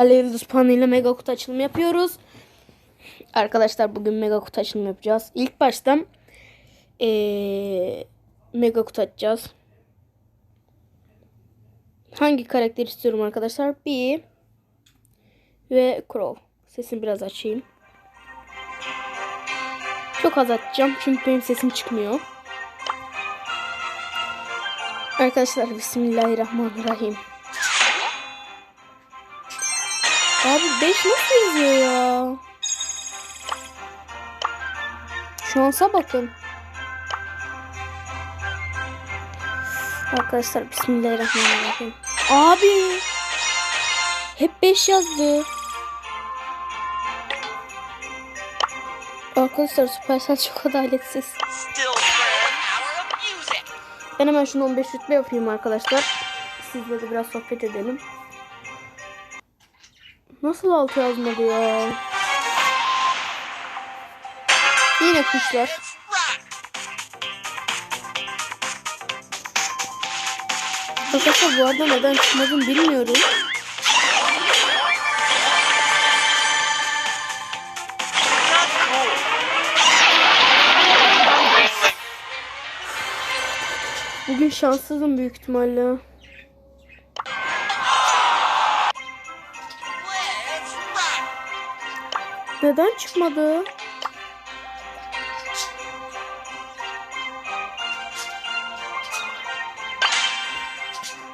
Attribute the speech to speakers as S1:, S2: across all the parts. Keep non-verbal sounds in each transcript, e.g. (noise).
S1: Alevli Panı ile mega kutu açılımı yapıyoruz. Arkadaşlar bugün mega kutu açılımı yapacağız. İlk baştan ee, mega kutu açacağız. Hangi karakter istiyorum arkadaşlar? Bir ve Crow. Sesini biraz açayım. Çok az açacağım çünkü benim sesim çıkmıyor. Arkadaşlar Bismillahirrahmanirrahim. Abi 5 nasıl yazıyor ya? Şansa bakın. Arkadaşlar Bismillahirrahmanirrahim. Abi. Hep 5 yazdı. Arkadaşlar Supercell çok adaletsiz. Ben hemen şunu 15 rütbe yapayım arkadaşlar. Sizle de biraz sohbet edelim. Nasıl altı yazmadı ya? Yine kuşlar. Arkadaşlar bu arada neden çıkmadığını bilmiyorum. Bugün şanssızım büyük ihtimalle. Neden çıkmadı?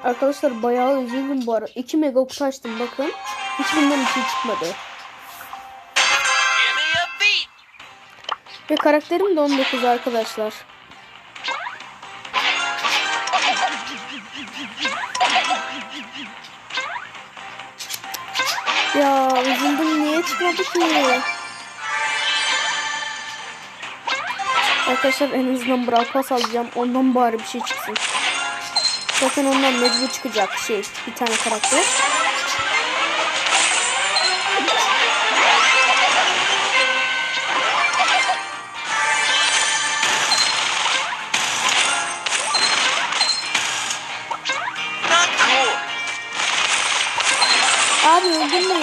S1: Arkadaşlar bayağı üzüldüm bu ara. 2 mega kutu açtım bakın. Hiçbirinden bir şey çıkmadı. Ve karakterim de 19 arkadaşlar. Ya üzüldüm niye çıkmadı ki? Arkadaşlar en azından Brawl Pass alacağım. Ondan bari bir şey çıksın. Zaten ondan mecbur çıkacak şey bir tane karakter.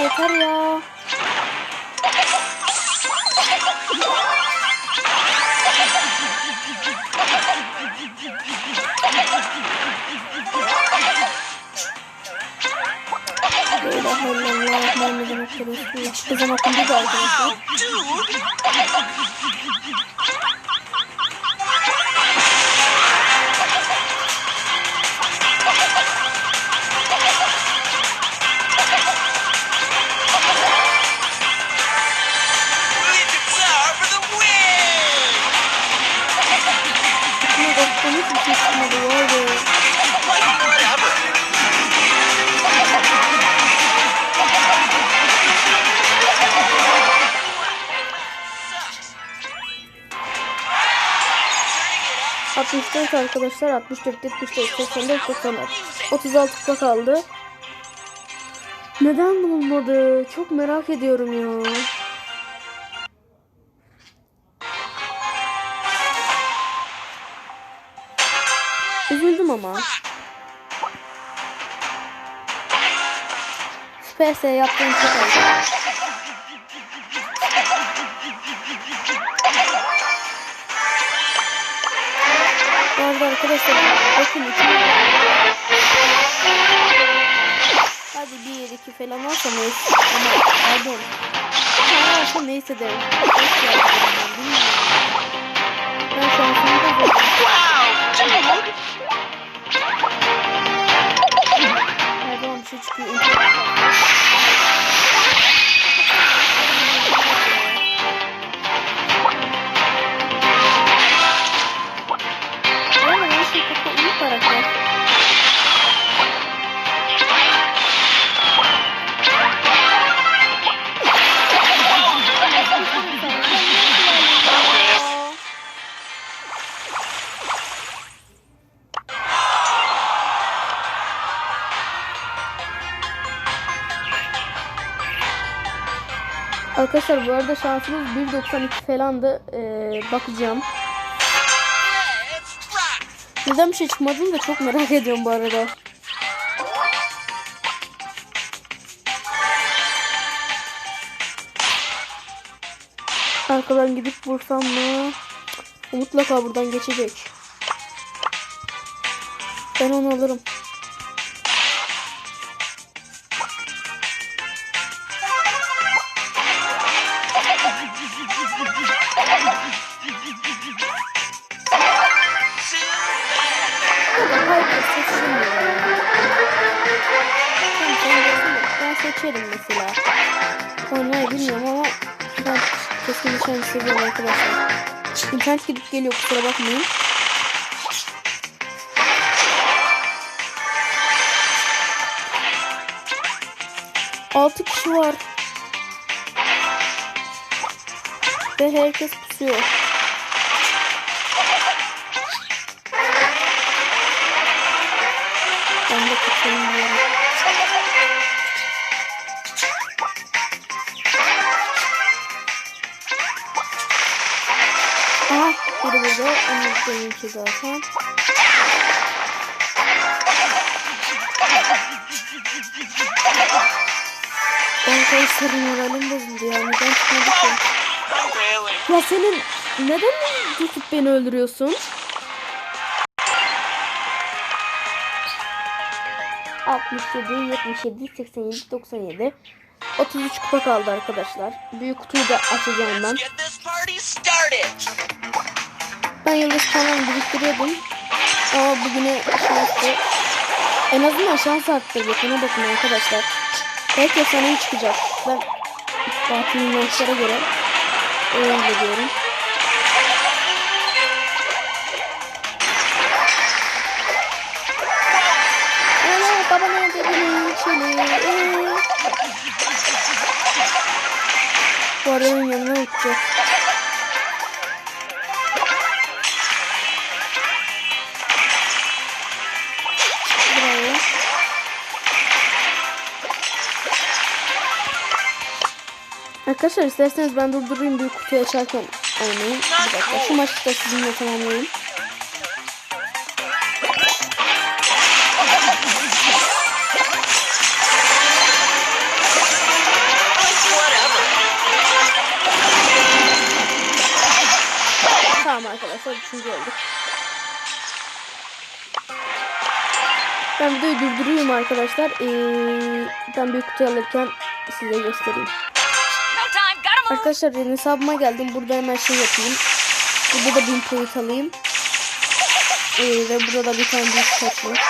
S1: Yeter ya. Hiçbir zaman okundu da arkadaşlar.
S2: Like whatever. Sucks.
S1: 64 arkadaşlar 64 74 84 94 36 kupa kaldı. Neden bulunmadı? Çok merak ediyorum ya. Ama. PS yaptığım çok oldu. Bu arada arkadaşlar bakın iki Hadi bir iki falan olsa neyse. Ama pardon. Tane olsa neyse derim. Ben bilmiyorum. Ben şansımı da buldum.
S2: Wow,
S1: zaman bir şey çıkıyor. Arkadaşlar bu arada şansımız 1.92 falandı. Ee, bakacağım. Neden bir şey çıkmadığını da çok merak ediyorum bu arada. Arkadan gidip vursam mı? Mutlaka buradan geçecek. Ben onu alırım. Seçerim mesela. Oynamayı bilmiyorum ama ben keskin nişancı seviyorum arkadaşlar. İnternet gidip geliyor kusura bakmayın. Altı kişi var. Ve herkes pusuyor. Ben de pusayım diyorum. Burada. Onu benimki zaten. Arkadaşlar moralim bozuldu ya. Neden çıkmadı ki?
S2: I'm bailing.
S1: Ya senin neden tutup beni öldürüyorsun? ...67, 77, 87, 97... ...33 kupa kaldı arkadaşlar. Büyük kutuyu da açacağım ben.
S2: Let's get this party started.
S1: Ben yıldız falan biriktiriyordum. Ama bugüne şanslı. En azından şans arttırdık. Ona bakın arkadaşlar. Belki efsanevi çıkacak. Ben Fatih inançlara göre öyle diyorum. Bu arada yanına uçacak. Arkadaşlar isterseniz ben durdurayım büyük kutuyu açarken oynayayım. Bir dakika şu maçı da sizinle tamamlayayım. Tamam arkadaşlar üçüncü olduk. Ben videoyu durduruyorum arkadaşlar. Ee, ben büyük kutuyu alırken size göstereyim. Arkadaşlar yeni hesabıma geldim. Burada hemen şey yapayım. Burada da bin point alayım. Ee, ve burada da bir tane büyük saç var.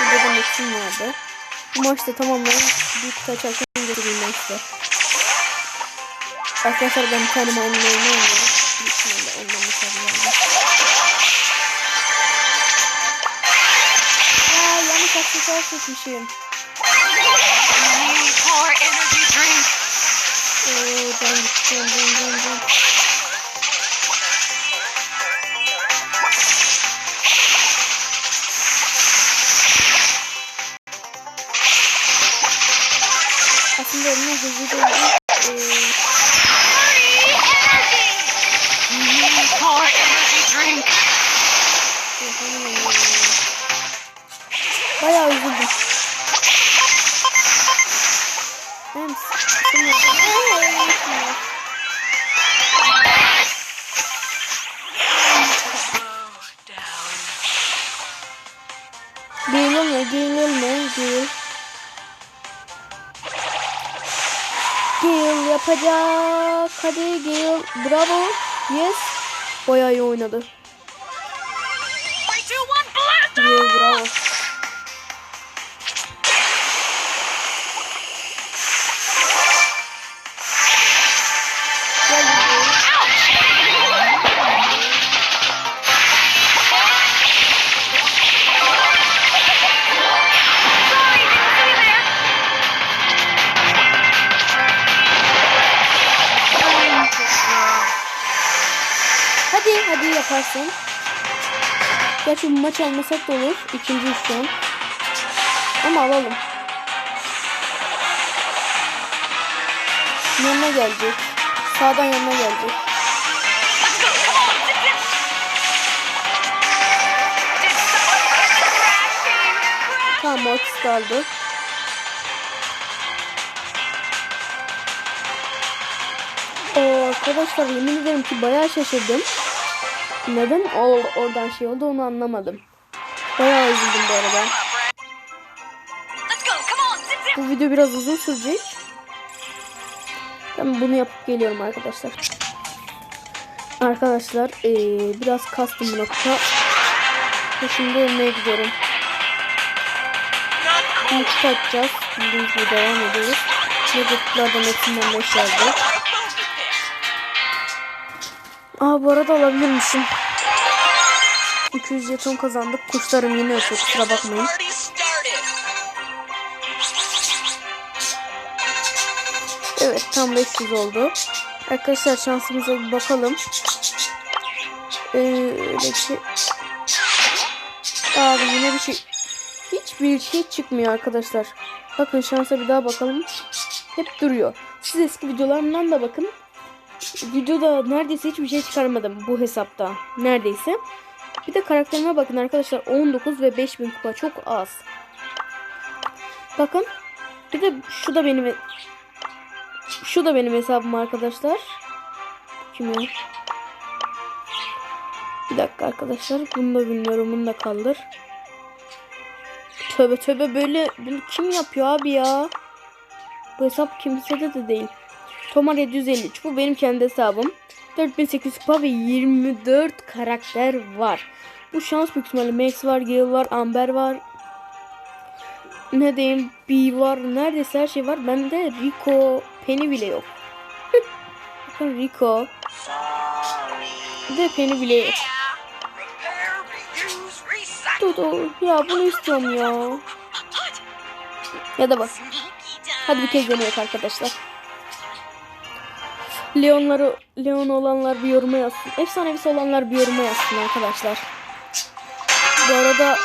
S1: Burada da metin vardı. Bu maçta tamamlayın. Büyük kutu açarken göstereyim ben. Arkadaşlar ben bir tane maymun oyunu oynuyorum. Büyük ondan mesaj geldi. Ya yanlış aksesuar seçmişim. Ben gideceğim. Ben, ben, ben. Aslında eline hızlı değil. Ee. Bayağı üzüldüm. Hem yapacak. Hadi Gil. Bravo. Yes. Bayağı iyi oynadı. Gil bravo. Gerçi bu maç almasak da olur. İkinci şu an. Ama alalım. Yanına gelecek. Sağdan yanına gelecek. Tamam Mortis kaldı. Arkadaşlar yemin ederim ki bayağı şaşırdım. Neden o oradan şey oldu onu anlamadım. Bayağı üzüldüm bu arada. Bu video biraz uzun sürecek. Ben bunu yapıp geliyorum arkadaşlar. Arkadaşlar eee, biraz kastım bu nokta. Ve şimdi ölmeye gidiyorum. Kutu açacağız. Bildiğiniz gibi devam ediyoruz. Ve kutulardan hepsinden 5 yazdı. Aa bu arada alabilirmişim. 200 jeton kazandık. Kuşlarım yine ötüyor kusura bakmayın. Evet tam 500 oldu. Arkadaşlar şansımıza bir bakalım. Ee, öyle bir şey. Abi yine bir şey. Hiçbir şey çıkmıyor arkadaşlar. Bakın şansa bir daha bakalım. Hep duruyor. Siz eski videolarımdan da bakın. Videoda neredeyse hiçbir şey çıkarmadım bu hesapta. Neredeyse. Bir de karakterime bakın arkadaşlar. 19 ve 5000 kupa çok az. Bakın. Bir de şu da benim şu da benim hesabım arkadaşlar. Kim ya? Bir dakika arkadaşlar. Bunu da bilmiyorum. Bunu da kaldır. Tövbe tövbe böyle bunu kim yapıyor abi ya? Bu hesap kimsede de değil. Tomar 753. Bu benim kendi hesabım. 4800 kupa ve 24 karakter var. Bu şans büyük ihtimalle Max var, Gale var, Amber var. Ne diyeyim? B var. Neredeyse her şey var. Bende Rico, Penny bile yok. Bakın (laughs) Rico. De Penny bile yok. Dodo. Ya bunu istiyorum ya. Ya da bak. Hadi bir kez deneyelim arkadaşlar. Leonları, Leon olanlar bir yoruma yazsın. Efsanevisi olanlar bir yoruma yazsın arkadaşlar. Bu arada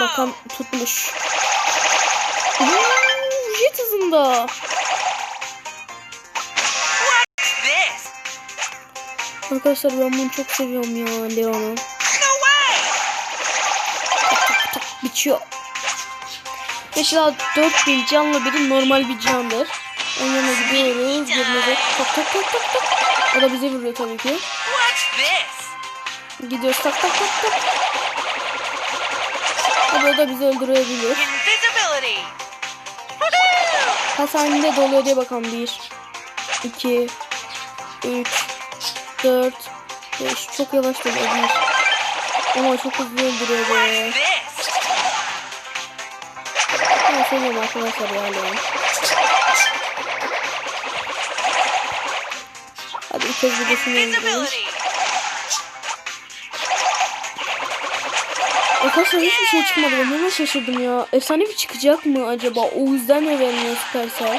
S1: bakan tutmuş. Uuu, Jet hızında. Arkadaşlar ben bunu çok seviyorum ya Leon'u. Biçiyor. Mesela 4000 canlı biri normal bir candır. Onun yanına gidiyoruz. Birine de tak tak tak tak tak. O da bize vuruyor tabii ki. Gidiyoruz tak tak tak tak. Tabii o da bizi.
S2: Invisibility.
S1: Kaç saniyede doluyor diye bakalım. 1, 2, 3, 4, 5. Çok yavaş doluyor. 1. Ama çok hızlı öldürüyor be. Ben seviyorum arkadaşlar ya Bir kez videosunu.
S2: Invisibility.
S1: Arkadaşlar hiçbir şey çıkmadı. Ben hemen şaşırdım ya. Efsanevi çıkacak mı acaba? O yüzden mi vermiyor Supercell?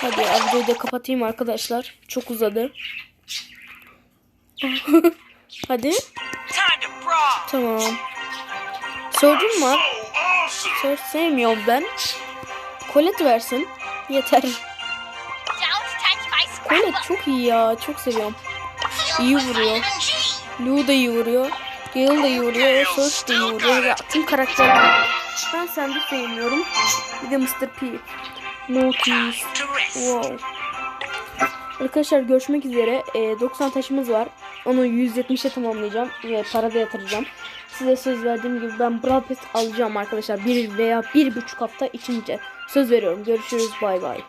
S1: Hadi videoyu da kapatayım arkadaşlar. Çok uzadı. (laughs) Hadi. Tamam. Sordun mu? Sor sevmiyorum ben. Colette versin. Yeter. Colette çok iyi ya. Çok seviyorum. İyi vuruyor. Lu da iyi vuruyor. Gale da iyi vuruyor. Search da iyi vuruyor. Tüm karakterler. Ben Sandy sevmiyorum. Bir de Mr. P.
S2: Rest.
S1: Wow. Arkadaşlar görüşmek üzere. Ee, 90 taşımız var. Onu 170'e tamamlayacağım ve para da yatıracağım. Size söz verdiğim gibi ben Brawl Pass alacağım arkadaşlar. Bir veya bir buçuk hafta içince. Söz veriyorum. Görüşürüz. Bay bay.